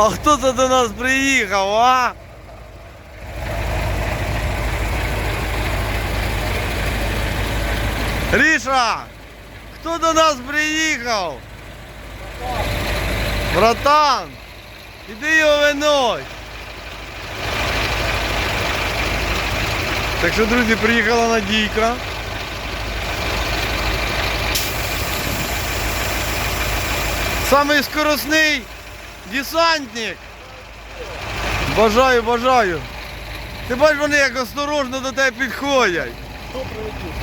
А хто це до нас приїхав, а? Ріша! Хто до нас приїхав? Братан! Іди його винось! Так що, друзі, приїхала Надійка. Самий скоросний десантник. Бажаю, бажаю. Ти бачиш, вони як осторожно до тебе підходять.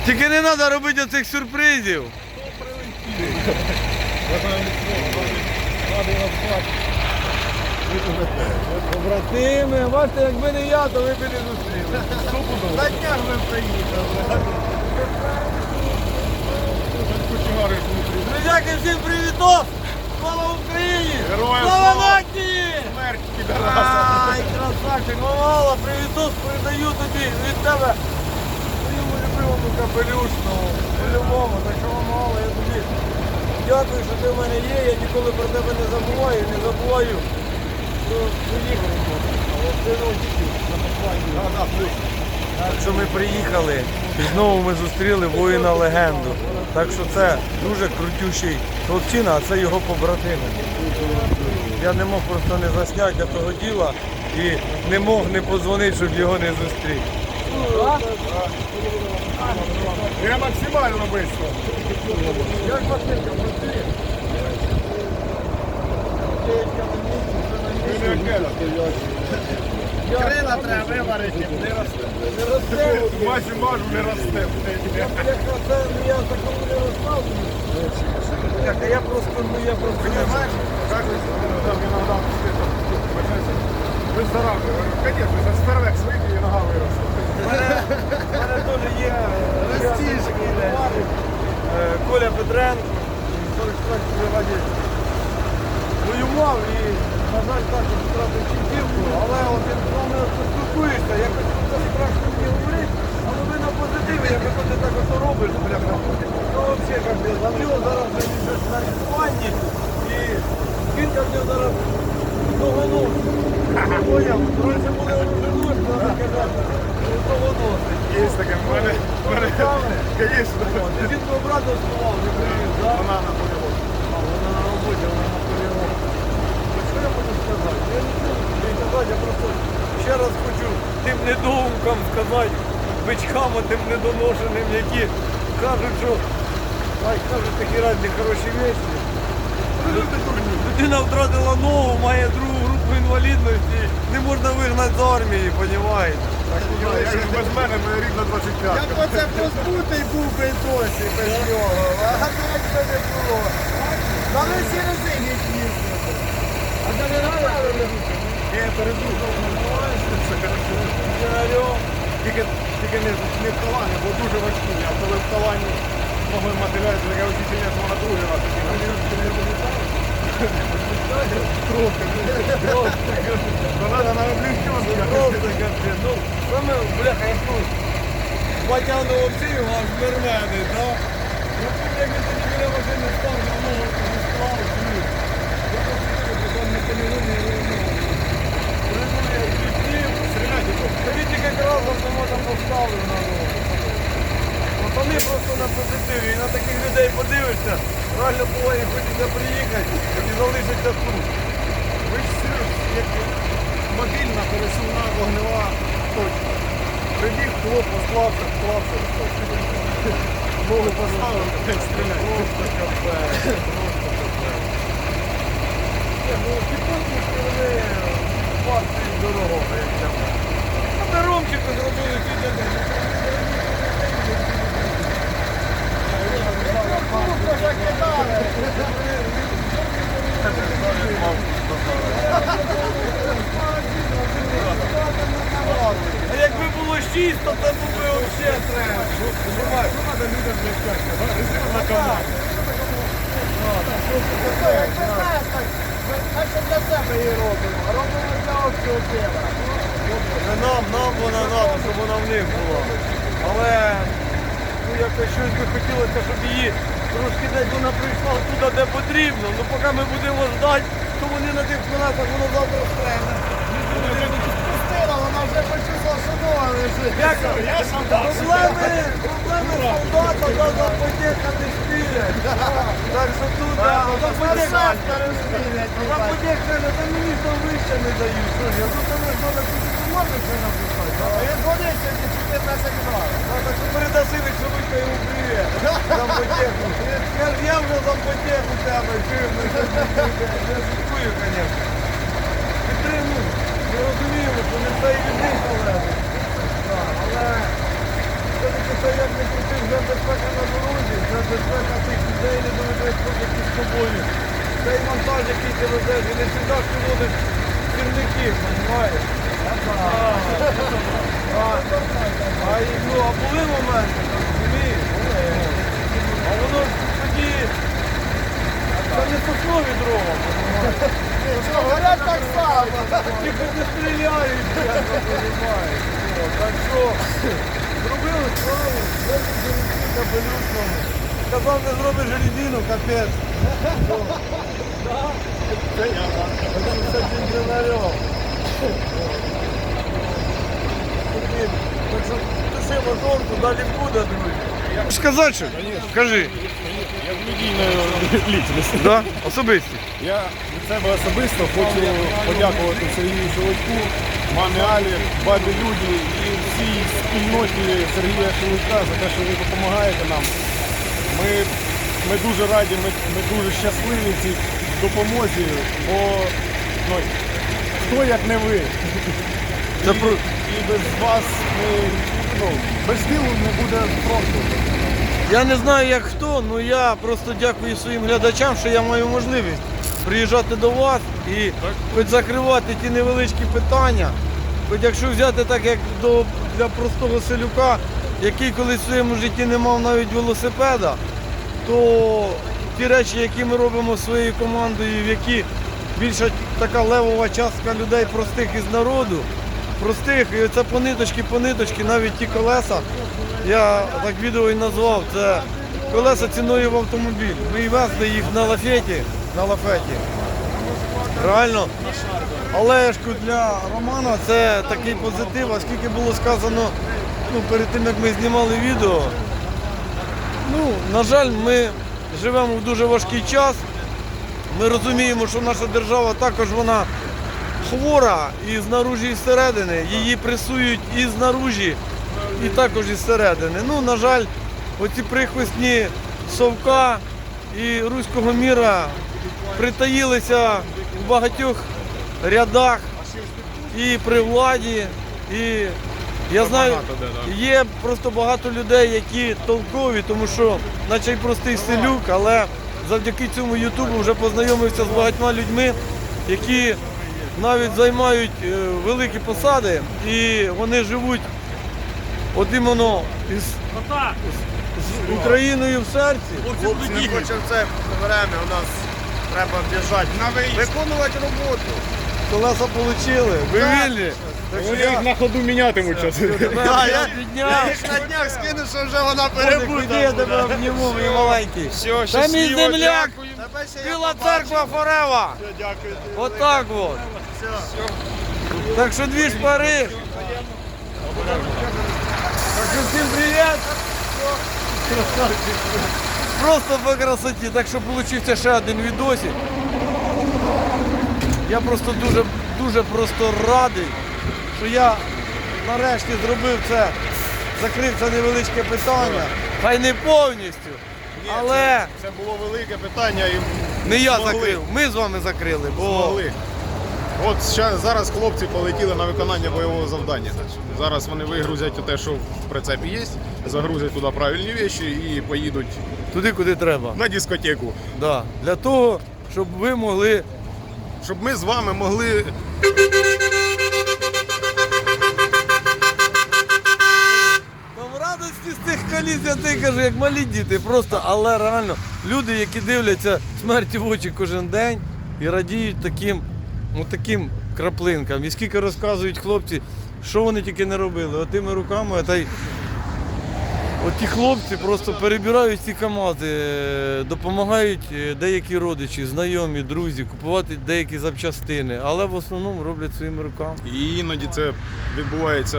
Тільки не треба робити оцих сюрпризів. Побратими, бачите, якби не я, то ви б не зустріли. На днях ми приїхали. Друзяки, всім привіток! Слава Україні! Героям Слава слава! нації! Смерть підараса. Ай, красавчик, Мамала, привіток передаю тобі від тебе своєму любимому капелюшному. По-любому, так що Мамала, я тобі дякую, що ти в мене є, я ніколи про тебе не забуваю, не забуваю. Що приїхали. Ти ну, тільки на посланні. Так що ми приїхали і знову ми зустріли воїна легенду. Так що це дуже крутющий хлопчина, а це його побратими. Я не мог просто не засняти того діла і не мог не подзвонити, щоб його не зустріти. Я максимально швидко. Як Василька, працює? Крила треба виварити, не росте. Не росте. Бачу, бачу, не росте. Я це я такому не а я просто, ну я просто не знаю. Как вы иногда Выздоравливаю. Конечно, за спервек свиті і нога виросла. У мене теж є Ростіж. такий товариш, е, Коля Петренко, 44 бригаді воював і, на жаль, також втратив кінцівку, але от він з вами поспілкуєшся, якось це страшно мені говорити, але ви на позитиві, як ти так ото робиш, бляха, то взагалі капець. А в нього зараз вже він десь на лікуванні і нього зараз довгоносить. Поняв? Раніше були оруженосці, треба казати, довгоносить. Є таке, в мене, в мене, конечно. Ти від твого сховав, не привіз, так? Вона на полігон. А вона на роботі, вона на полігоні. Що я можу сказати? Я нічого не буду казати, я просто ще раз хочу тим недоумкам сказати, бичкам тим недоношеним, які кажуть, що ай, кажуть такі різні хороші вещі. Людина втратила ногу, має другу групу інвалідності, не можна вигнати з армії, розумієте? Ж без мене, моя рідна 25. Як оце позбутий був би досі без нього, а так це не було. Та ми всі резині їздили. А це не нравиться? Ні, передухав. Все Тільки, тільки не, не в бо дуже важкі. А коли в талані могли матеріали, то я очікування, що вона другий раз. Трохи. На капець. Ну, саме, бляха, я тут потягнув цю, аж? Я помню, як він тоді біля машини став, на ногу склав, ні. Я посидів, потім не помилив, не вернув. Прийшов я відсів, Стріляти то. та він тільки разом самого поставив на ногу. Пацани просто на позитиві, і на таких людей подивишся, реально буває, хочеться приїхати і залишиться тут. Ви ж Сереж, як мобільна пересувна вогнева точка. Прибіг, хлоп, посклався, склався. Ногу поставив, стріляй. Просто капець, просто капець. Ні, ну підписні сторони партії дорого, як для мене. А ми Ромчику зробили сьогодні. А якби було шість, то це би взагалі треба. Треба людям для щастя. Резина на канал. Так що для себе її робимо. Робимо для общого діла. Не нам, нам вона треба, щоб вона в них була. Але ну, якось щось би хотілося, щоб її трошки десь вона прийшла туди, де потрібно. Ну поки ми будемо ждати, то вони на тих колесах, воно завтра стрельне. Лежить. Як Я солдат. Проблеми, проблеми солдата, да, запотєка не шпілять. Так що тут, да, запотєка. Запотєк каже, та мені що вище не дають. Я тут не знаю, куди ти можеш це написати. Він ходить сьогодні 14 градусів. Ну, так що передаси Віксовика йому привіт. Зампотєку. Я я вже тебе, ну, що ти таке. Я шуткую, звісно. Підтримую. Ми розуміємо, що не все і залежить. Це як не крути, вже безпека на дорозі, вже безпека тих людей не доведеш ходити з тобою. Цей монтаж, який ти везеш, і не завжди ти водиш сірників, розумієш? А, ну, а були моменти, розумієш? А воно ж тоді, це не соснові дрова? Що, горять так само. Тільки не стріляють, я розумію. Так що, зробили справу, везли капелюшному. Сказав, не зробиш резину, капець. Це я, так. Це інженером. Так що туши моторку, далі буде, друзі. Сказати що? Кажи. Я в медійної лічності. Да? Особисті. Я від себе особисто хочу подякувати Сергію Шелудьку, Мамі Алі, бабі Люді і всій спільноті Сергія Шелудька за те, що ви допомагаєте нам. Ми, ми дуже раді, ми, ми дуже щасливі цій допомозі, бо ну, хто як не ви. Це і, про- і без вас ми, ну, без ділу не буде фронту. Я не знаю як хто, але я просто дякую своїм глядачам, що я маю можливість приїжджати до вас і хоч закривати ті невеличкі питання. Хоч якщо взяти так, як до, для простого селюка, який колись в своєму житті не мав навіть велосипеда, то ті речі, які ми робимо своєю командою, в які більша така левова частка людей простих із народу, простих, і це по ниточки, по ниточки, навіть ті колеса, я так відео і назвав, це колеса ціною в автомобіль. Ми і везли їх на лафеті, на лафеті. Реально. Олешку для Романа це такий позитив, оскільки було сказано ну, перед тим, як ми знімали відео. Ну, на жаль, ми живемо в дуже важкий час. Ми розуміємо, що наша держава також вона хвора і знаружі, і зсередини. Її пресують і знаружі, і також із середини. Ну, на жаль, оці прихвостні совка і руського міра притаїлися в багатьох рядах і при владі. І я знаю, є просто багато людей, які толкові, тому що, наче й простий селюк, але завдяки цьому Ютубу вже познайомився з багатьма людьми, які навіть займають е, великі посади і вони живуть от іменно із, з Україною в серці. Хлопці, не хочемо це время, у нас треба в'їжджати. Виконувати роботу. Колеса отримали, ви Так. вільні. Вони їх на ходу мінятимуть тебе Да, я я- їх на днях скину, що вже вона ходи, я тебе перебуде. обніму, мій маленький. Все, Та мій земляк, біла церква Форева. Дякую. Отак от. Все. Так що дві ж Париж. Так що всім привіт. Просто по красоті. Так що получився ще один відосик. Я просто дуже, дуже просто радий, що я нарешті зробив це, закрив це невеличке питання. Хай не повністю. Але Це було велике питання і не я змогли. закрив, ми з вами закрили. Бо змогли. От зараз хлопці полетіли на виконання бойового завдання. Зараз вони вигрузять те, що в прицепі є, загрузять туди правильні речі і поїдуть туди, куди треба. на дискотеку. Да. Для того, щоб ви могли Щоб ми з вами могли Там радості з тих коліс, я ти кажу, як малі діти. Просто, але реально, люди, які дивляться смерті в очі кожен день і радіють таким, ну, таким краплинкам. І скільки розказують хлопці, що вони тільки не робили. Отими руками, та й Оті хлопці просто перебирають ці КАМАЗи, е, допомагають е, деякі родичі, знайомі, друзі купувати деякі запчастини, але в основному роблять своїми руками. І іноді це відбувається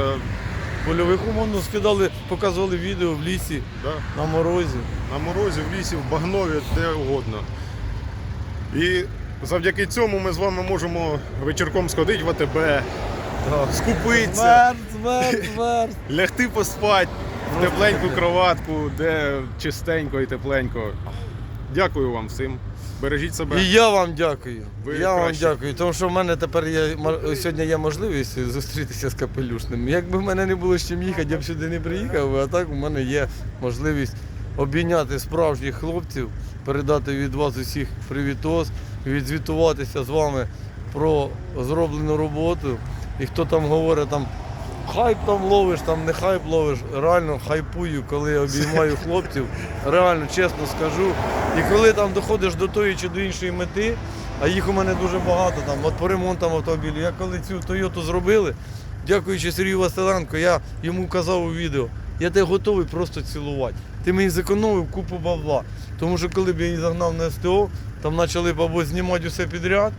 Польових умов ну, скидали, показували відео в лісі да, на морозі. на морозі, в лісі, в багнові, де угодно. І завдяки цьому ми з вами можемо вечірком сходити в АТБ, скупитися, Смерть, смерть, смерть. лягти поспати в тепленьку кроватку, де чистенько і тепленько. Дякую вам всім. Бережіть себе. І я вам дякую. Ви я вам дякую, тому що в мене тепер є сьогодні є можливість зустрітися з капелюшним. Якби в мене не було з чим їхати, я б сюди не приїхав, а так у мене є можливість обійняти справжніх хлопців, передати від вас усіх привітос, відзвітуватися з вами про зроблену роботу. І хто там говорить там. Хайп там ловиш, там не хайп ловиш. Реально хайпую, коли я обіймаю хлопців. Реально, чесно скажу. І коли там доходиш до тої чи до іншої мети, а їх у мене дуже багато там, от по ремонтам автомобілів. Я коли цю Тойоту зробили, дякуючи Сергію Василенко, я йому казав у відео, я тебе готовий просто цілувати. Ти мені зекономив купу бабла. Тому що коли б я її загнав на СТО, там почали б або знімати усе підряд,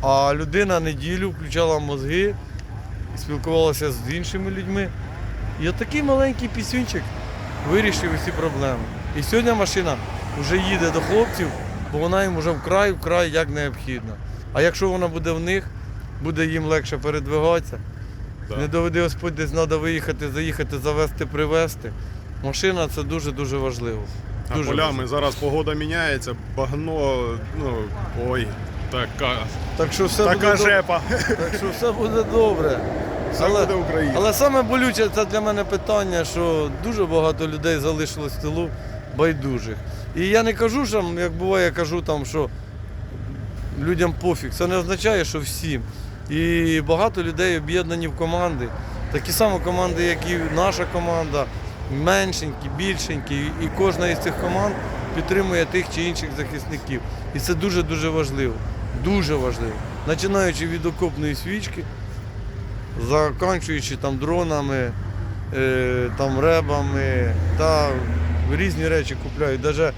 а людина неділю включала мозги, спілкувалася з іншими людьми. І от такий маленький пісюнчик вирішив усі проблеми. І сьогодні машина вже їде до хлопців, бо вона їм вже вкрай, вкрай як необхідна. А якщо вона буде в них, буде їм легше передвигатися. Не доведе Господь, десь треба виїхати, заїхати, завести, привезти. Машина це дуже-дуже важливо. А Дуже полями важливо. зараз погода міняється, багно, ну ой, така, Так що все така добре. жепа. Так що все буде добре. Все буде Україна. Але саме болюче це для мене питання, що дуже багато людей залишилось в тилу байдужих. І я не кажу, що, як буває, я кажу там, що людям пофіг. Це не означає, що всім. І багато людей об'єднані в команди. Такі самі команди, як і наша команда, меншенькі, більшенькі. І кожна із цих команд підтримує тих чи інших захисників. І це дуже-дуже важливо. Дуже важливо. Починаючи від окопної свічки, закінчуючи там дронами, е, там ребами та різні речі купляють. Навіть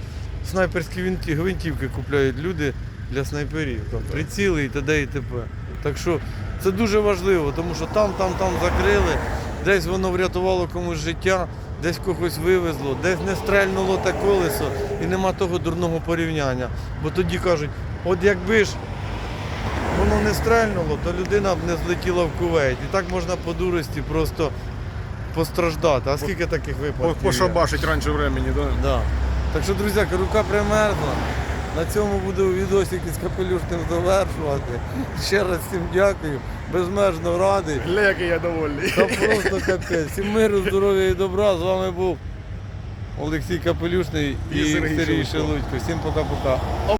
снайперські гвинті- гвинтівки купляють люди для снайперів, там, приціли і т.д. і т.п. Так що це дуже важливо, тому що там, там, там закрили, десь воно врятувало комусь життя, десь когось вивезло, десь не стрельнуло те колесо і нема того дурного порівняння. Бо тоді кажуть, от якби ж воно не стрельнуло, то людина б не злетіла в кувейт. І так можна по дурості просто постраждати. А скільки таких випадків? Пошабашить раніше времени, да? Да. Так що, друзі, рука примерзла. На цьому буду відосик із капелюшним завершувати. Ще раз всім дякую. Безмежно радий. Гля, який я довольний. Та просто капець. Всім миру, здоров'я і добра. З вами був Олексій Капелюшний і, І Сергій Сергій Шелудько. Шелудько. Всім пока-пока.